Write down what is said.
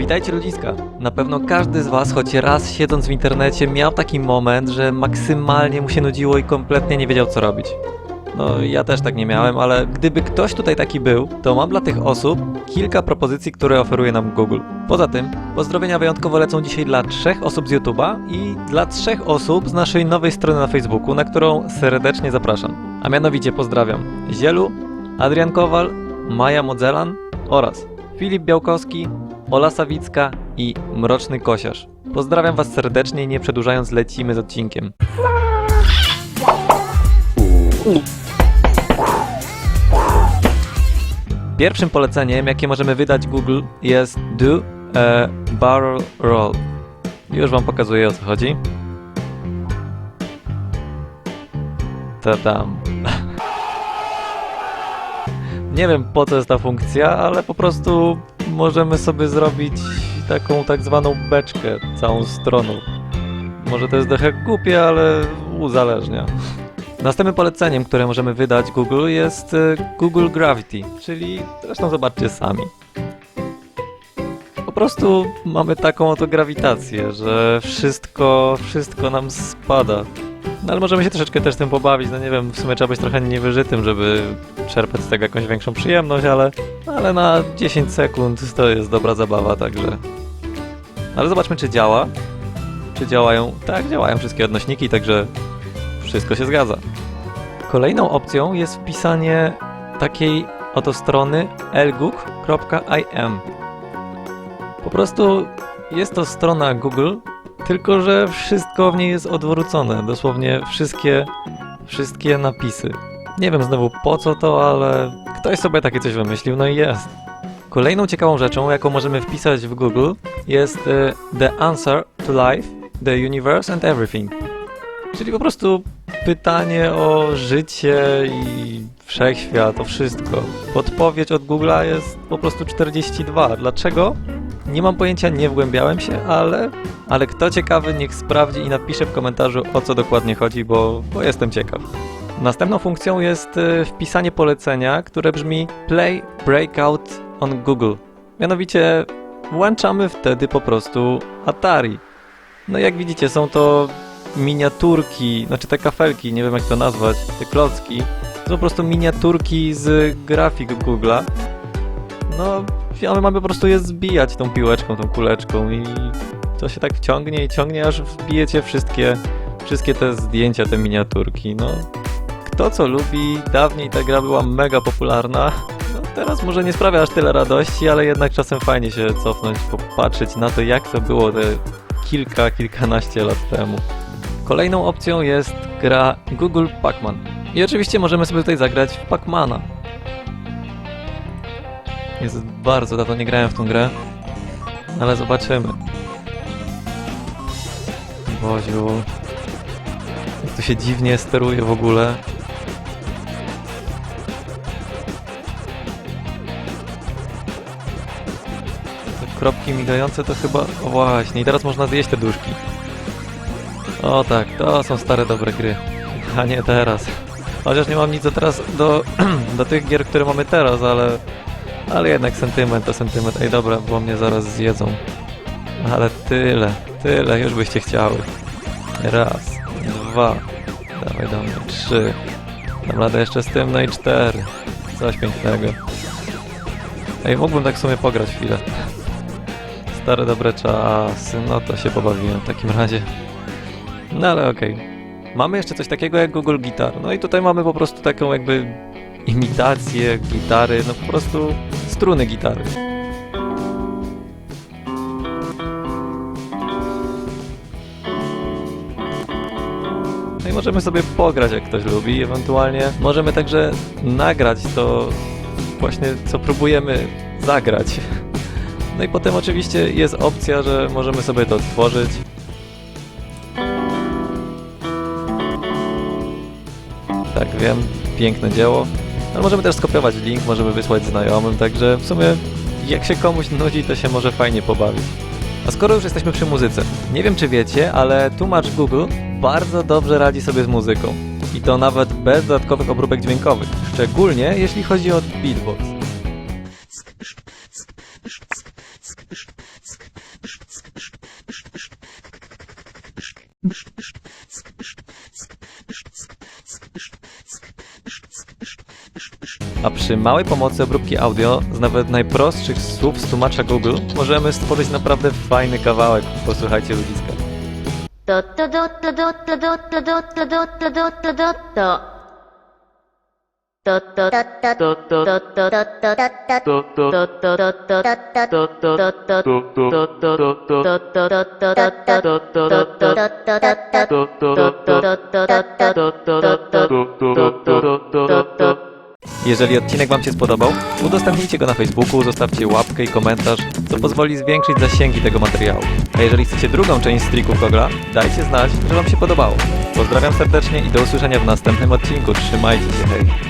Witajcie ludziska! Na pewno każdy z Was, choć raz siedząc w internecie, miał taki moment, że maksymalnie mu się nudziło i kompletnie nie wiedział co robić. No, ja też tak nie miałem, ale gdyby ktoś tutaj taki był, to mam dla tych osób kilka propozycji, które oferuje nam Google. Poza tym, pozdrowienia wyjątkowo lecą dzisiaj dla trzech osób z YouTube'a i dla trzech osób z naszej nowej strony na Facebooku, na którą serdecznie zapraszam. A mianowicie pozdrawiam Zielu, Adrian Kowal, Maja Modzelan oraz Filip Białkowski, Ola Sawicka i Mroczny Kosiarz. Pozdrawiam Was serdecznie i nie przedłużając lecimy z odcinkiem. Pierwszym poleceniem, jakie możemy wydać Google jest Do a Barrel Roll. Już Wam pokazuję o co chodzi. Ta-dam. Nie wiem po co jest ta funkcja, ale po prostu możemy sobie zrobić taką tak zwaną beczkę całą stroną. Może to jest trochę głupie, ale uzależnia. Następnym poleceniem, które możemy wydać Google jest y, Google Gravity, czyli zresztą zobaczcie sami. Po prostu mamy taką oto grawitację, że wszystko, wszystko nam spada. No ale możemy się troszeczkę też tym pobawić, no nie wiem, w sumie trzeba być trochę niewyżytym, żeby czerpać z tego jakąś większą przyjemność, ale, ale na 10 sekund to jest dobra zabawa, także... Ale zobaczmy, czy działa. Czy działają? Tak, działają wszystkie odnośniki, także wszystko się zgadza. Kolejną opcją jest wpisanie takiej oto strony elguk.im. Po prostu jest to strona Google, tylko że wszystko w niej jest odwrócone, dosłownie wszystkie, wszystkie napisy. Nie wiem znowu po co to, ale ktoś sobie takie coś wymyślił, no i jest. Kolejną ciekawą rzeczą, jaką możemy wpisać w Google jest y, The Answer to Life, The Universe and Everything. Czyli po prostu pytanie o życie i wszechświat, o wszystko. Podpowiedź od Google'a jest po prostu 42. Dlaczego? Nie mam pojęcia, nie wgłębiałem się, ale, ale kto ciekawy, niech sprawdzi i napisze w komentarzu o co dokładnie chodzi, bo, bo jestem ciekaw. Następną funkcją jest y, wpisanie polecenia, które brzmi Play Breakout on Google. Mianowicie włączamy wtedy po prostu Atari. No jak widzicie, są to miniaturki, znaczy te kafelki, nie wiem jak to nazwać, te klocki. To po prostu miniaturki z grafik Google'a. No, my mamy po prostu je zbijać tą piłeczką, tą kuleczką i to się tak ciągnie i ciągnie, aż wbijecie wszystkie, wszystkie te zdjęcia, te miniaturki. No, kto co lubi, dawniej ta gra była mega popularna. No, teraz może nie sprawia aż tyle radości, ale jednak czasem fajnie się cofnąć, popatrzeć na to, jak to było te kilka, kilkanaście lat temu. Kolejną opcją jest gra Google Pac-Man. I oczywiście możemy sobie tutaj zagrać w Pac-Mana. Jest bardzo dawno nie grałem w tą grę, ale zobaczymy. Boziu. Jak to się dziwnie steruje w ogóle. Te kropki migające to chyba... O właśnie, i teraz można zjeść te duszki. O tak, to są stare dobre gry. A nie teraz. Chociaż nie mam nic do teraz do, do tych gier, które mamy teraz, ale ale jednak sentyment to sentyment. Ej dobra, bo mnie zaraz zjedzą. Ale tyle, tyle, już byście chciały. Raz, dwa, dawaj do mnie, trzy. Dam radę jeszcze z tym, no i cztery. Coś pięknego. Ej, mógłbym tak w sumie pograć chwilę. Stare dobre czasy, no to się pobawiłem w takim razie. No ale okej. Mamy jeszcze coś takiego jak Google Guitar. No i tutaj mamy po prostu taką jakby imitację gitary, no po prostu struny gitary. No i możemy sobie pograć jak ktoś lubi, ewentualnie możemy także nagrać to właśnie co próbujemy zagrać. No i potem oczywiście jest opcja, że możemy sobie to odtworzyć. Tak, wiem, piękne dzieło. Ale możemy też skopiować link, możemy wysłać znajomym, także w sumie jak się komuś nudzi, to się może fajnie pobawić. A skoro już jesteśmy przy muzyce, nie wiem czy wiecie, ale tłumacz Google bardzo dobrze radzi sobie z muzyką. I to nawet bez dodatkowych obróbek dźwiękowych, szczególnie jeśli chodzi o beatbox. Przy małej pomocy obróbki audio z nawet najprostszych słów z tłumacza Google możemy stworzyć naprawdę fajny kawałek. Posłuchajcie ludziska. Do do do do do do do do do do do do do do do Jeżeli odcinek Wam się spodobał, udostępnijcie go na Facebooku, zostawcie łapkę i komentarz, co pozwoli zwiększyć zasięgi tego materiału. A jeżeli chcecie drugą część trików Gogla, dajcie znać, że Wam się podobało. Pozdrawiam serdecznie i do usłyszenia w następnym odcinku. Trzymajcie się, hej!